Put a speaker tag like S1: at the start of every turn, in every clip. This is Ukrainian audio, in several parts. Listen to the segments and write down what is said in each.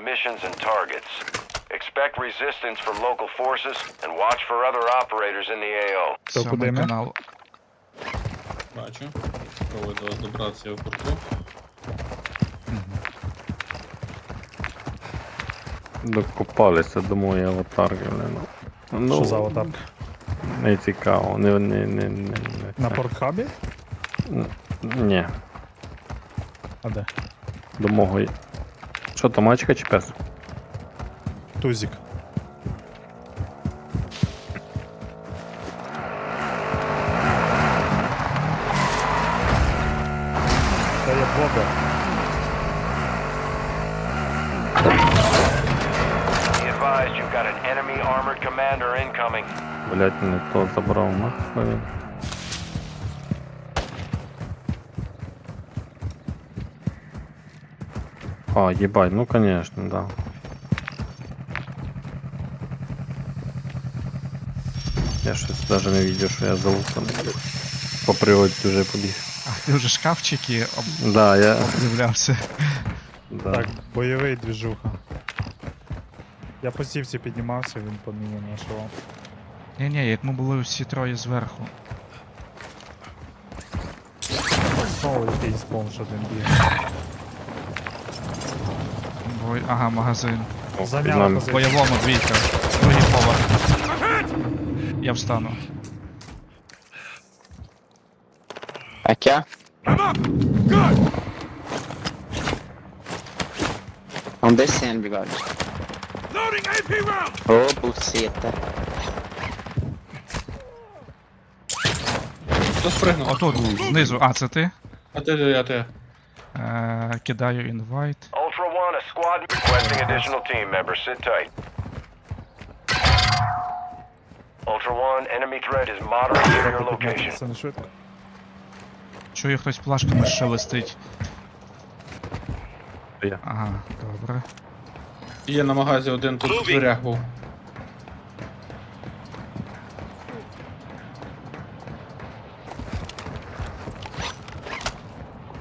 S1: missions and targets. Expect resistance from local forces and watch for other operators in the AO.
S2: То куди
S3: Сьомий
S2: ми?
S3: канал.
S4: Бачу. Пробую до добратися в порту.
S5: Докопалися до моєї аватарки, блин. Ну,
S2: Що за аватар?
S5: Не цікаво, не, не, не, не, не
S2: На портхабі?
S5: Ні,
S2: А де?
S5: до мого. Що там, мачка чи пес?
S2: Тузік. Та є бобер.
S1: Be advised you've got an enemy armored commander incoming.
S5: Блять, не то забрав, нахуй А, ебать, ну конечно, да. Я щось даже не видел, що я залутаний. По природі вже побіг.
S3: А ти вже шкафчики об-
S5: Да, я.
S3: обдивлявся.
S5: Да.
S2: Так, бойовий двіжуха. Я по сівці піднімався, він по мені нашов.
S3: Ні, ні, як ми були всі троє зверху.
S2: Знову якийсь бомж один б'є.
S3: Бой... Ага, магазин.
S5: О, під нами.
S2: Позицію.
S3: бойовому двійка. Другий поверх. Я встану.
S6: Акя? On this end we got. Loading AP round! Åh, bussete.
S4: Хто спригнув?
S3: Отут, знизу. А, це ти?
S4: А ти, я ти.
S3: Е, кидаю інвайт.
S1: Ultra One, a squad requesting additional team members. Sit tight. Ultra One, enemy threat is moderate near your location.
S2: Це не швидко.
S3: Чую, хтось плашками шелестить.
S5: Я.
S3: Ага, добре.
S4: Є на магазі один тут в дверях був.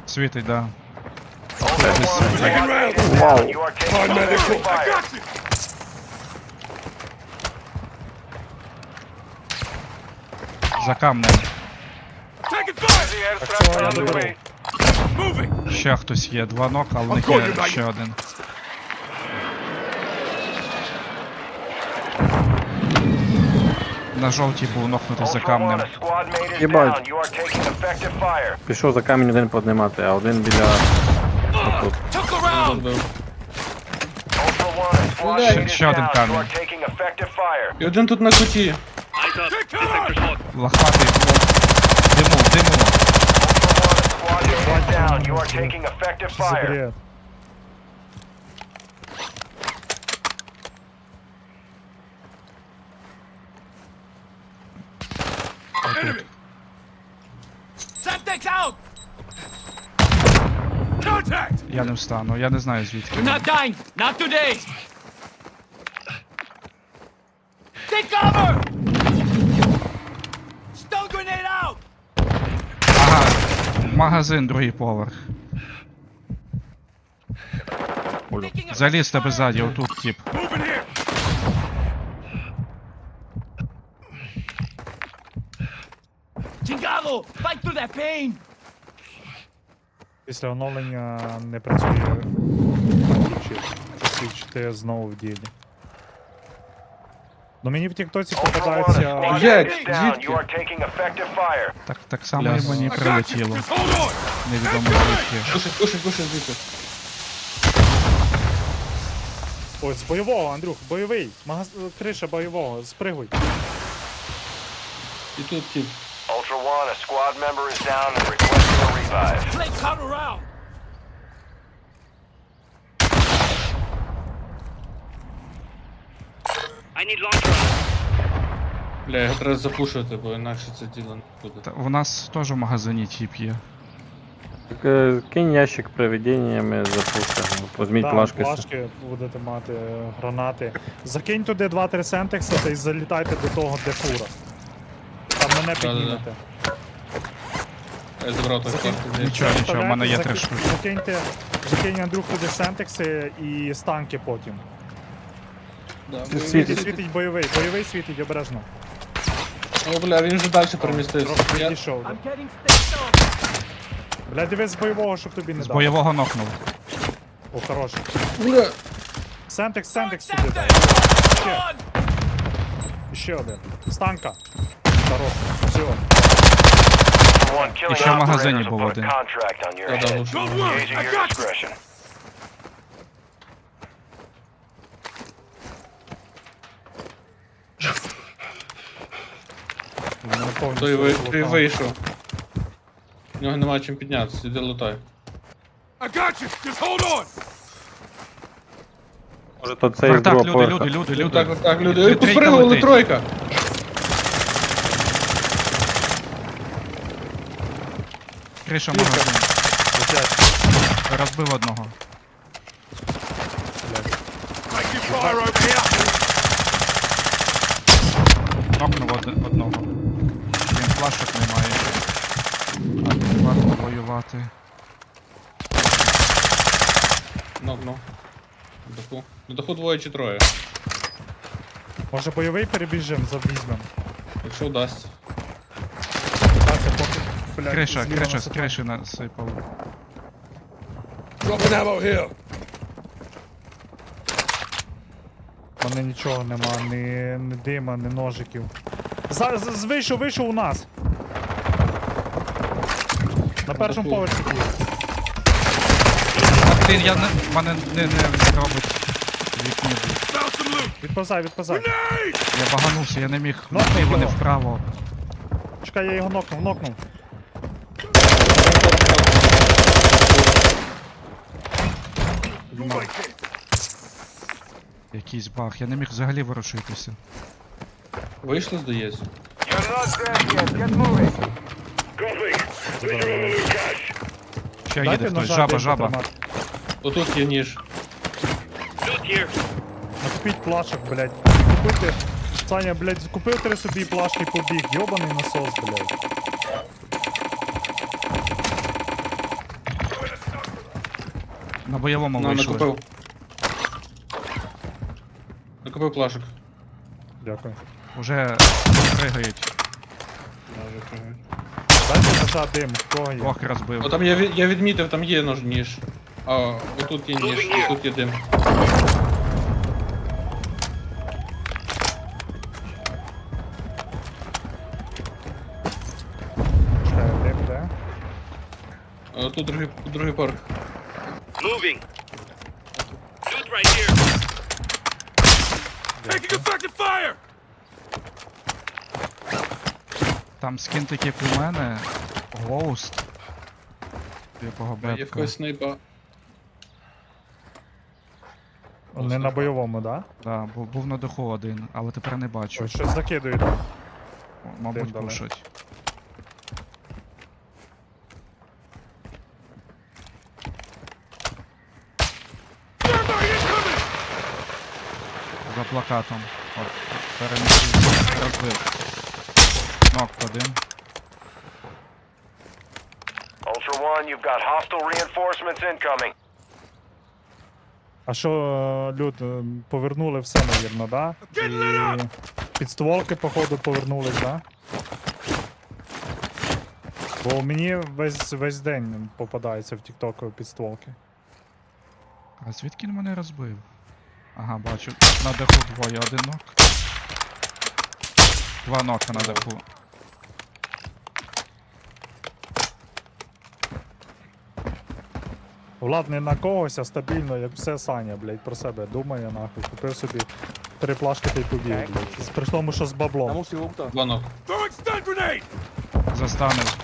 S3: Світить, да.
S1: Fire.
S3: За камнем. Ще хтось є. Два нока, але в них є ще один. На жовтій був нокнутий за камнем.
S1: fire.
S5: Пішов за камінь один піднімати, а один біля.
S1: Squad
S4: Ще-
S3: один камінь.
S4: І один тут на куті.
S3: Лохматий. Диму, диму.
S1: Ultra One, a squad mate is down. You are taking effective
S2: Що за
S1: fire.
S2: бред?
S7: Septic's out!
S3: Я не встану, я не знаю звідки.
S7: You're not dying! Not today! Take cover! Stun grenade out!
S3: Ага, магазин, другий поверх. Заліз тебе ззаді, отут тип.
S7: Chingado! Fight through that pain!
S2: Після оновлення не працює. Свідчити знову в ділі. Ну мені в тіктоці попадається.
S4: Блядь, звідки?
S3: Так, так само і мені прилетіло. Невідомо звідки.
S4: Кушай, кушай, кушай звідси.
S2: Ось з бойового, Андрюх, бойовий. Магаз... Криша бойового, спригуй.
S4: І тут тип.
S1: Ultra One, a squad member is down and revive.
S7: Play counter round!
S4: Бля, його треба запушувати, бо інакше це діло не буде.
S3: Та У нас теж в магазині тип є.
S5: Так, е, кинь ящик привидіннями запустимо. Візьміть
S2: Так,
S5: плашки.
S2: плашки будете мати, е, гранати. Закинь туди 2-3 сентекса та й залітайте до того, де фура. Там мене
S4: Да-да-да.
S2: піднімете.
S4: Я забрав той
S2: Закинь.
S4: карту.
S3: Нічого, нічого, в мене є три штуки.
S2: Закиньте Закинь Андрюх туди сентекси і станки потім.
S4: Да,
S2: Світить,
S4: світить.
S2: світить бойовий, бойовий світить обережно.
S4: О, бля, він вже далі перемістився.
S2: Трохи
S4: Я...
S7: stitched up.
S2: Бля, дивись з бойового, щоб тобі не
S3: З
S2: дав.
S3: бойового нокнув.
S2: О, хороший.
S4: Бля,
S2: Сентекс, сентекс туди
S7: Accept
S2: дай. І ще один. Станка. Хорош. Все.
S1: Killing
S3: Еще в
S1: put a
S3: один.
S4: той, ви... той вийшов. У нього нема чим піднятися, іди лутай.
S5: Може то це із
S3: Вертак, люди, люди, люди, люди.
S4: Так, так, люди. Ой,
S3: трійка летить.
S4: тройка.
S3: Криша магазин.
S2: Летять.
S3: Розбив одного. Нокнув од- одного. Він флашок немає. А тут варто воювати.
S4: На даху. На даху двоє чи троє.
S2: Може бойовий перебіжим, завізьмем.
S4: Якщо вдасться.
S2: Блядь,
S3: Криша,
S2: зліва
S3: криша, з
S2: насипає.
S3: криші.
S7: Dropping ammo here.
S2: У мене нічого нема, ні, ні дима, ні ножиків. За, з, з- вийшов, вийшов у нас. На першому поверсі є.
S3: Блін, я не, в мене не, не робить вікні.
S2: Відпозай, відпозай.
S3: Я баганувся, я не міг
S2: Нокнув
S3: вліво, не
S2: його.
S3: вправо.
S2: Чекай, я його нокнув, нокнув.
S3: Якийсь баг, я не міг взагалі ворушитися.
S4: Вийшли, здається.
S3: Ще їде хтось, жаба, жаба.
S4: Отут є ніж.
S2: Накупіть плашок, блядь. Купити. Саня, блядь, купив три собі плашки і побіг. Йобаний насос, блядь.
S3: На бойовому
S4: На,
S3: вийшли.
S4: накупив. Накупив плашок.
S2: Дякую.
S3: Уже пригають.
S2: Дайте ножа дим, в кого є.
S3: Двох розбив.
S4: О, там я, від- я відмітив, там є нож ніж. А, отут є ніж, і тут є дим.
S2: Чекай, дим, де?
S4: А, тут другий, другий поверх.
S7: Moving. Loot right here. Taking effective fire.
S3: Там скін такий, у мене. Гоуст. Якого
S4: Є в
S3: бепка.
S4: когось снайпа.
S2: Не на бойовому, да?
S3: Да, був, був на даху один, але тепер не бачу.
S2: Ой, щось закидують.
S3: Мабуть,
S2: дали.
S3: пушать. Плакатом. От, перемістився, розбив. Нок один.
S1: Ultra One, you've got hostile reinforcements incoming.
S2: А що, е, люд, е, повернули все, навірно, да? І підстволки, походу, повернулись, да? Бо мені весь, весь день попадається в тіктоку підстволки.
S3: А звідки він мене розбив? Ага, бачу. На даху двоє, один нок. Два нока на даху.
S2: Влад не на когось, а стабільно, як все Саня, блядь, про себе думає, нахуй. Купив собі три плашки та й побіг, блядь. При тому, що з баблом.
S4: Два ног.
S3: Застанив.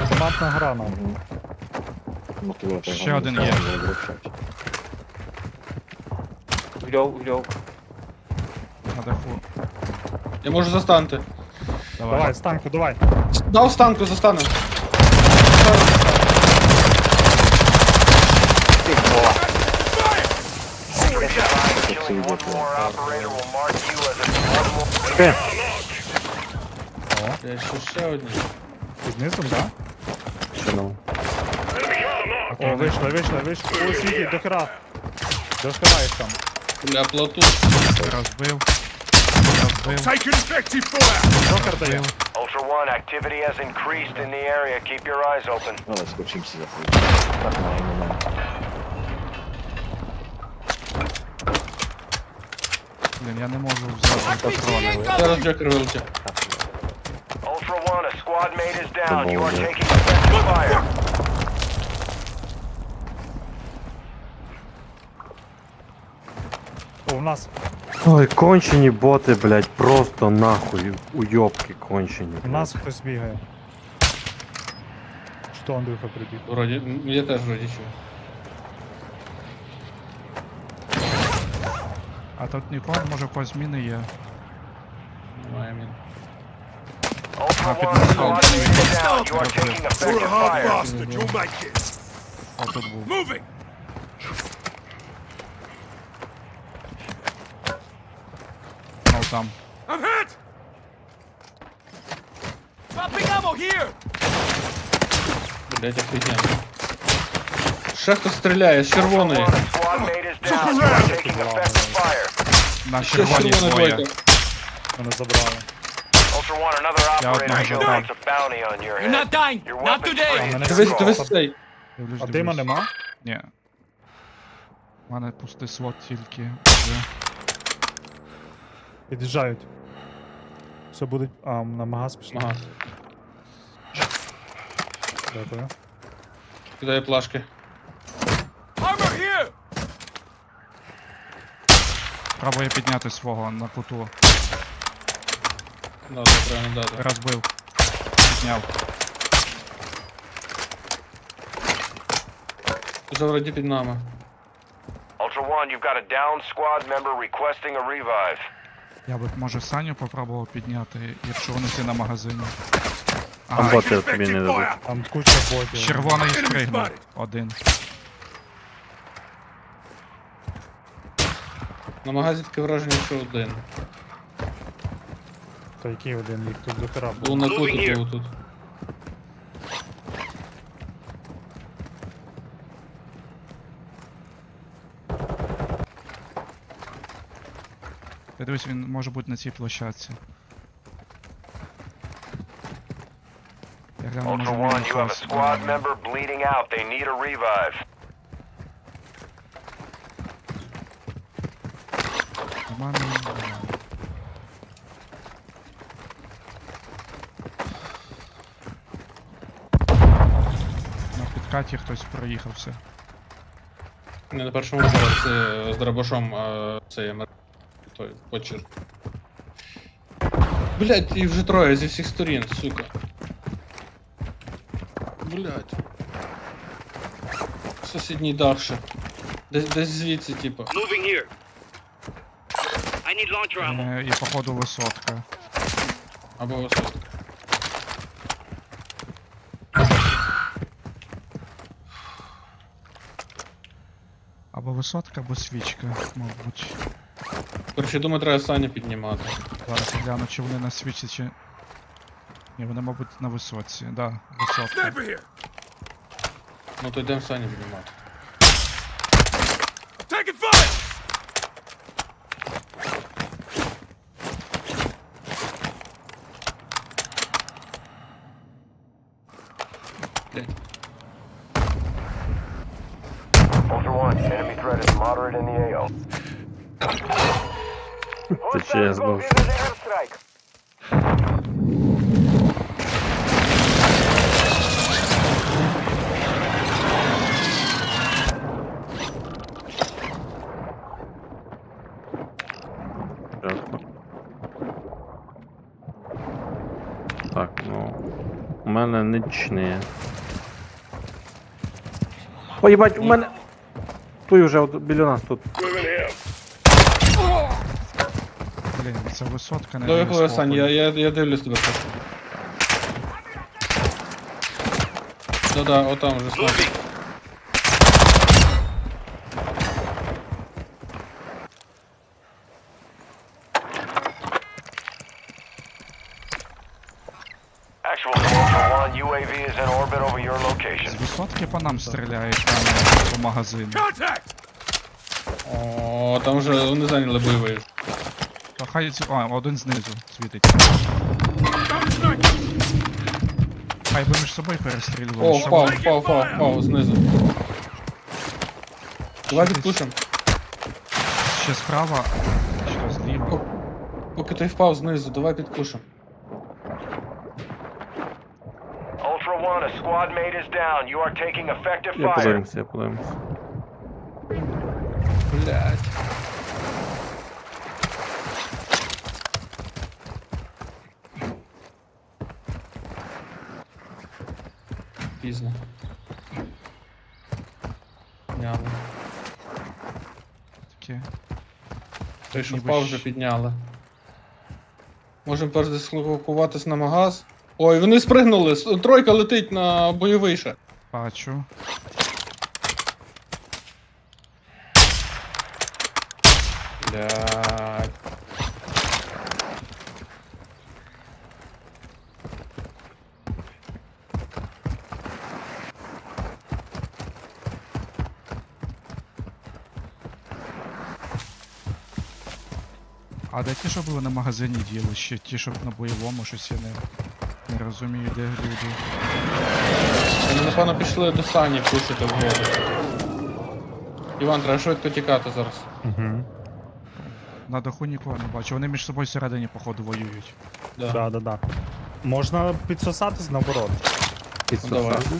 S2: Автоматна гра, нахуй.
S3: Ще один є. На даху.
S4: Я можу застанти.
S3: Давай.
S2: Давай, станку, давай.
S4: Дав станку, застану.
S1: Killing one more operator will mark you as a
S4: Я ще ще одні.
S2: Під низом, да?
S5: Ще ну.
S2: О, вийшли, вийшли, вийшли. Ой, світі, до хера. До хера їх там.
S4: Бля, плоту.
S3: Розбив. Розбив.
S7: Taking effective fire!
S2: Жокер дає.
S1: Ultra One, activity has increased in the area. Keep your eyes open.
S6: Але скучимся за хуй. Так має момент.
S3: Блін, я не можу взяти патрони.
S4: Зараз Джокер вилетів.
S1: Ultra One, a squad mate is down. You are
S5: Добре.
S1: taking effective fire.
S2: нас.
S5: Ой, кончені боти, блядь, просто нахуй. Уйобки кончені.
S2: У нас хтось бігає. Що Андрюха прибіг?
S4: Вроді, м, я теж вроді чую.
S3: А тут нікого, може в когось зміни є.
S4: Немає мін.
S1: Ultra
S3: Happy
S1: One,
S3: to
S1: squad
S3: help.
S1: mate is down. You are taking
S7: You're a
S1: effective
S7: hard
S1: fire.
S7: bastard, you'll make it!
S3: Отут був.
S7: Moving!
S3: Там.
S7: I'm hit! Dropping ammo here!
S4: Блять, офігенно. Ще хтось стріляє з червоної.
S3: На
S4: Ще
S3: червоній
S4: червона
S3: двоє.
S4: двойка.
S2: Мене забрали.
S1: Ultra One, another
S3: Yeah,
S1: operator
S3: no,
S1: still
S3: no.
S1: has a bounty on your
S7: You're not
S1: head.
S7: dying!
S1: Your
S7: Not
S1: weapons
S7: today!
S1: free.
S2: мене
S4: Дивись,
S2: О,
S4: дивись
S2: та-
S4: цей.
S3: Дивлюсь,
S2: А дима нема?
S3: Ні. У мене пустий слот тільки. Вже.
S2: Під'їжджають. Все будуть. А, на магаз пішли.
S4: Ага.
S2: Дякую.
S4: Кидає плашки.
S3: Пробує підняти свого на куту.
S4: Да, да, треба не дати.
S3: Розбив. Підняв.
S4: Вже вроді під нами.
S1: Ultra One, you've got a down squad member requesting a revive.
S3: Я би може Саню попробував підняти, якщо вони всі на магазині.
S5: Там
S3: Ага,
S5: боти тобі не дадуть.
S2: Там куча ботів.
S3: червоний спригнув. Один.
S4: На магазі таке враження, що один.
S2: Та який один їх тут до хера
S4: Був на
S7: куті,
S4: був тут.
S3: Я дивлюсь, він може бути на цій площадці. Я гляну,
S1: Ultra
S3: він
S1: One, you have a squad member bleeding out. They need a revive.
S3: Нормально. нормально. На підкаті хтось проїхався.
S4: Не на першому поверсі з дробашом цей. той почер. Блять, їх вже троє зі всіх сторін, сука. Блять. Сусідній дах ще. Десь, десь звідси, типа.
S7: Moving here! I need launcher ammo.
S3: Е, І походу висотка.
S4: Або висотка.
S3: Або висотка, або свічка, мабуть.
S4: Коротше, думаю, треба Саню піднімати.
S3: Зараз я гляну, чи вони на свічці, чи. Ні, вони, мабуть, на висотці. Да, висотка.
S4: Ну то йдемо Саню піднімати.
S7: Taking fire!
S1: Ultra One, enemy threat is moderate in the AO.
S5: Це ще я знов. Чесно. Так, ну. У мене нічне. Ой, їбать, у мене. Той уже от біля нас тут.
S3: Блін, це висотка, не
S4: Давай
S3: дає
S4: коли Сань, я,
S3: спокою.
S4: я, я дивлюсь тебе просто. Да-да, отам вже Сань.
S7: Moving!
S1: Actual Actual to Ultra One, UAV is in orbit over your location.
S3: З висотки по нам стріляють, а не по магазину.
S4: О, там вже вони зайняли бойовий.
S3: То хай ці- а, один знизу світить. Хай би між собою перестрілювали.
S4: О,
S3: що
S4: впав,
S3: вони-
S4: впав, впав, впав знизу. Давай
S3: десь
S4: підпушим.
S3: Ще справа, що зліва.
S4: Поки той впав знизу, давай підпушим.
S1: Ultra One, a squad mate is down. You are taking effective
S5: Я
S1: fire.
S5: я подивимося.
S4: Блять. Пізно. Підняли.
S3: Таке.
S4: Той, що впав, вже підняли. Можемо передислокуватись на магаз. Ой, вони спригнули! Тройка летить на бойовий ще.
S3: Бачу.
S4: Блять.
S3: Де ті, що були на магазині діли? Ще ті, що на бойовому, щось я не, не розумію, де люди.
S4: Вони, напевно, пішли до сані пушити вгору. Іван, треба швидко тікати зараз.
S2: Угу.
S3: На даху нікого не бачу. Вони між собою всередині, походу, воюють.
S4: Да.
S2: Да, да, да. Можна підсосатись наоборот.
S4: давай.
S5: Підсосати.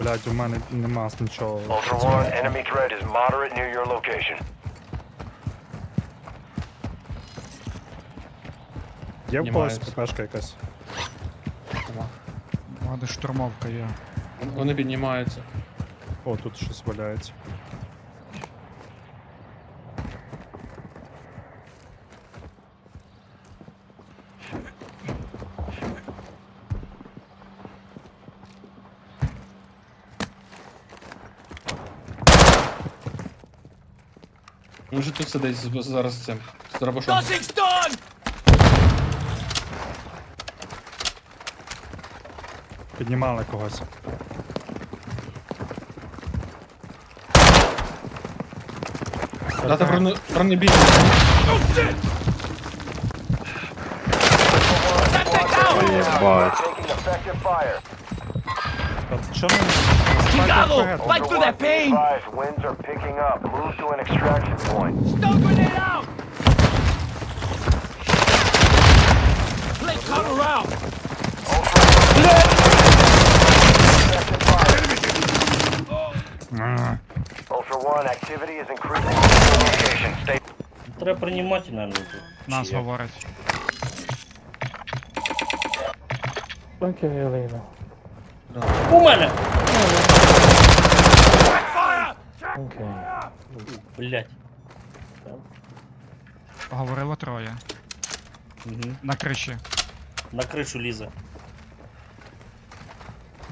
S2: Блядь, у мене нема нічого.
S1: Ultra One, enemy threat is moderate near your location.
S2: Є в когось
S4: Піднімаються.
S2: ППшка якась?
S3: Мене штурмовка є.
S4: Вони піднімаються.
S2: О, тут щось валяється.
S4: Вже тут сидить з- зараз з цим. З дробашом.
S2: Піднімали когось.
S4: Дати броне- бронебійні.
S5: Єбать.
S1: Taking effective fire.
S2: А що ми?
S1: Ultra One, be advised, winds are picking up. Move to an extraction point. Ultra One, activity is increasing location. Stay
S8: Треба приймати, наверное, тут.
S3: Нас
S8: Чи як?
S3: говорять.
S8: У мене! Блять.
S3: Говорило троє.
S8: Угу.
S3: На криші.
S8: На кришу лізе.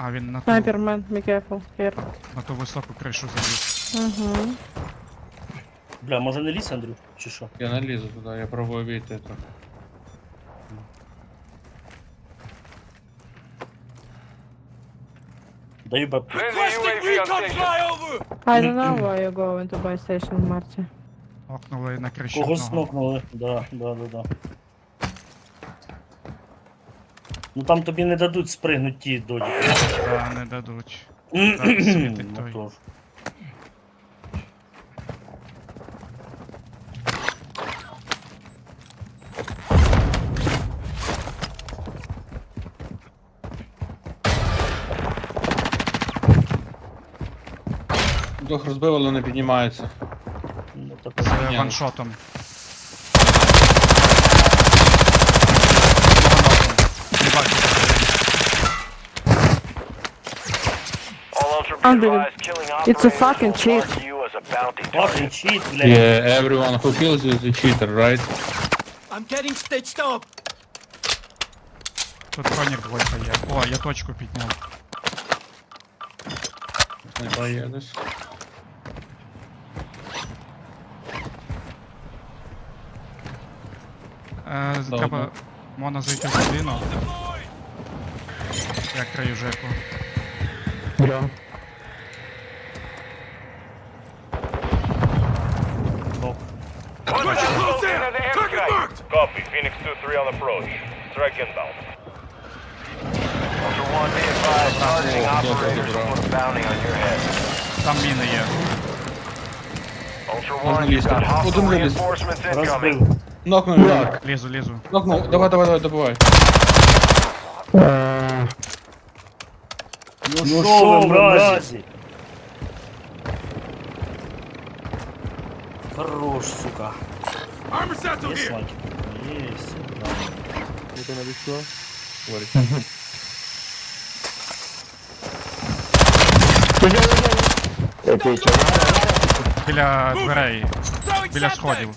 S3: А він на ту,
S9: man, be careful. Here.
S3: на ту високу кришу заліз.
S9: Угу.
S8: Бля, може не лізь, Андрю? Чи що?
S4: Я не лізу туди, я пробую війти трохи.
S8: Даю
S1: on.
S9: I don't know why you go into buy station, Marty.
S3: Окнули на криші.
S8: Когось
S3: одного.
S8: смокнули. Да, да, да, да. Ну там тобі не дадуть спригнути ті додіки.
S3: Та, не дадуть. Так, світить
S8: Ну,
S3: той.
S8: тож.
S4: Двох розбив, але не піднімається.
S8: Ну, так,
S3: З
S4: Ні.
S3: ваншотом. Не бачу.
S1: All Ultra be
S9: Unbelievable.
S1: advised, killing
S9: It's a
S1: operators
S9: fucking
S1: will
S9: cheat.
S1: mark you as a bounty
S8: Fucking
S1: target.
S8: cheat, блядь.
S4: Yeah, everyone who kills you is a cheater, right?
S3: Тут бронік двойка є. О, я точку підняв.
S4: Снайпа є десь.
S3: Е,
S4: Добре.
S3: треба. Можна зайти в годину. Я крию жеку.
S1: Copy. Phoenix 2-3 on approach. Strike inbound. Ultra One, be advised. Targeting operators will put a bounty on your head.
S3: Там міни є.
S1: Ultra
S4: Можна
S1: One, you've
S4: лізти.
S1: got hostile
S4: Один виліз.
S1: reinforcements incoming.
S8: Розбив.
S4: Нокнув його.
S3: Лізу, лізу.
S4: Нокнув. Давай, давай, давай, добивай.
S8: Ну що ви, мразі? Хорош, сука. Є снайпер? Є, сюда.
S3: Біля дверей. Біля сходів.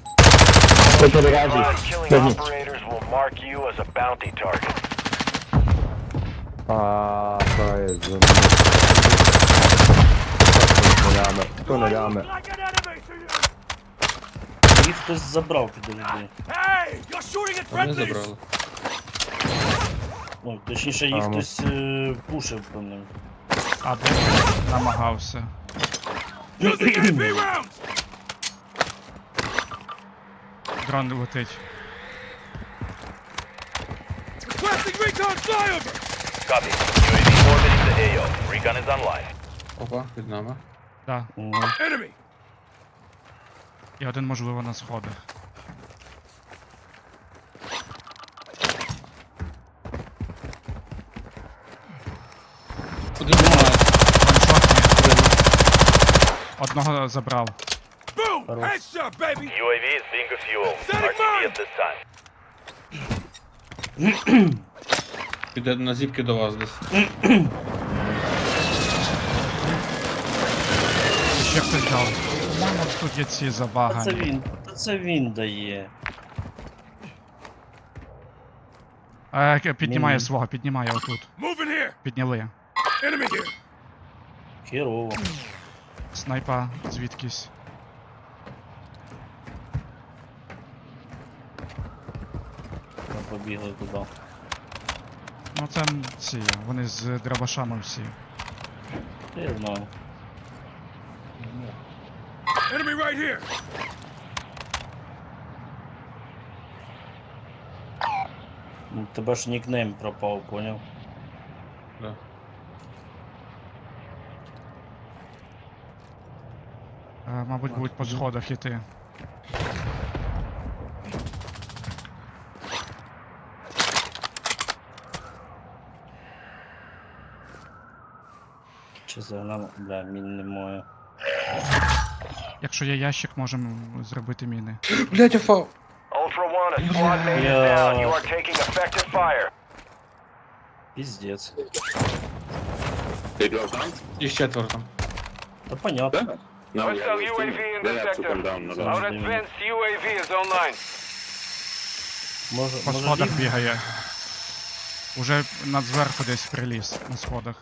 S1: Ultra killing operators will mark you as a bounty target.
S5: А, то є?
S8: Їх хтось забрав під людей.
S4: Вони забрали.
S8: Ну, точніше, їх
S5: А, ну.
S8: хтось е, пушив по ним.
S3: Або намагався. Дрон летить.
S1: Copy. UAV orbiting the AO. Recon is online.
S4: Опа, під нами.
S3: Да.
S8: Угу.
S3: І один, можливо, на сходах.
S4: Один немає.
S3: Одного забрав.
S1: UAV is being refueled. RTV at this time.
S4: Піде на зіпки до вас десь.
S3: Ще хтось дав. По-моєму, тут є ці
S8: Та це
S3: забагані.
S8: він, та це він дає.
S3: Е, к- піднімає
S8: Ні.
S3: свого, піднімає отут. Підняли.
S8: Херово.
S3: Снайпа звідкись.
S8: Ми побігли туди.
S3: Ну це ці, вони з дробашами всі.
S8: Я знаю. Ну, Тебе ж нікнейм пропав, поняв?
S4: Да.
S3: Е, мабуть, будуть по сходах іти.
S8: Загнав? Бля, мін немає.
S3: Якщо є ящик, можемо зробити міни.
S4: Блять, ФАУ.
S1: Ultra One, a squad mate is down. You are taking effective fire.
S8: Піздець.
S4: І ще четверо.
S8: Та понятно.
S1: Hostile UAV in the sector. Our advanced UAV is online.
S8: Може,
S3: По
S8: може
S3: сходах бігає. Уже над зверху десь приліз на сходах.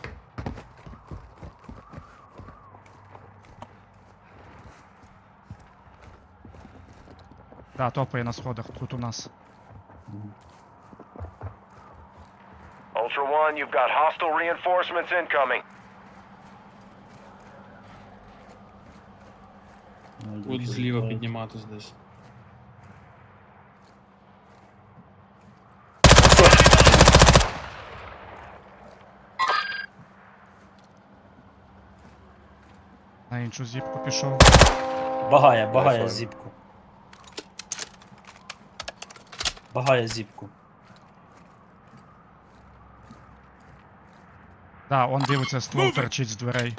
S3: Да, топає на сходах, тут у нас.
S1: Ultra One, you've got hostile reinforcements incoming.
S4: Будуть зліва підніматись десь.
S3: На іншу зіпку пішов.
S8: Багає, багає зіпку. Багає зіпку.
S3: Да, он дивиться, ствол торчить з дверей.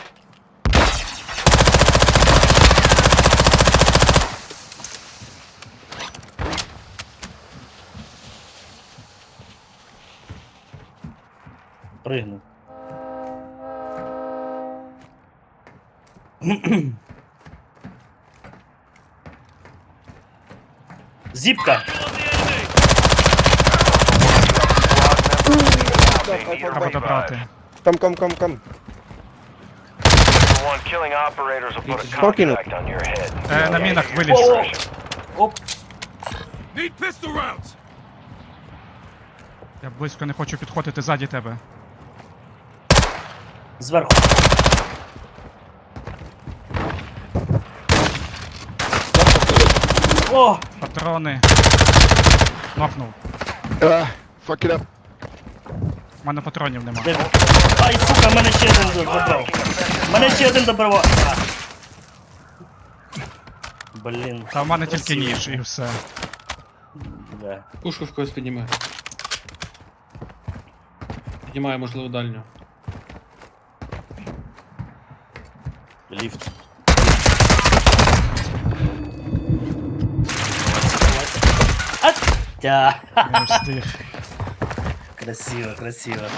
S8: Пригнув. Зіпка!
S3: Треба добрати.
S5: Кам, кам, кам, кам.
S1: Ultra One, killing operators will put a
S5: Покинув.
S1: contract on your head.
S3: Е, на мінах виліз.
S8: Оп!
S3: Я близько не хочу підходити ззаді тебе.
S8: Зверху. О!
S3: Патрони. Нокнув. У мене патронів нема.
S8: Де- Ай, сука, мене ще один забрав. Мене ще один добивав. Блін.
S3: Та в мене тільки
S8: красиво.
S3: ніж і все.
S8: Да.
S4: Пушку в когось підніме. Піднімає, можливо, дальню.
S8: Ліфт. А! Тя.
S3: Я встиг.
S8: Красиво, красиво.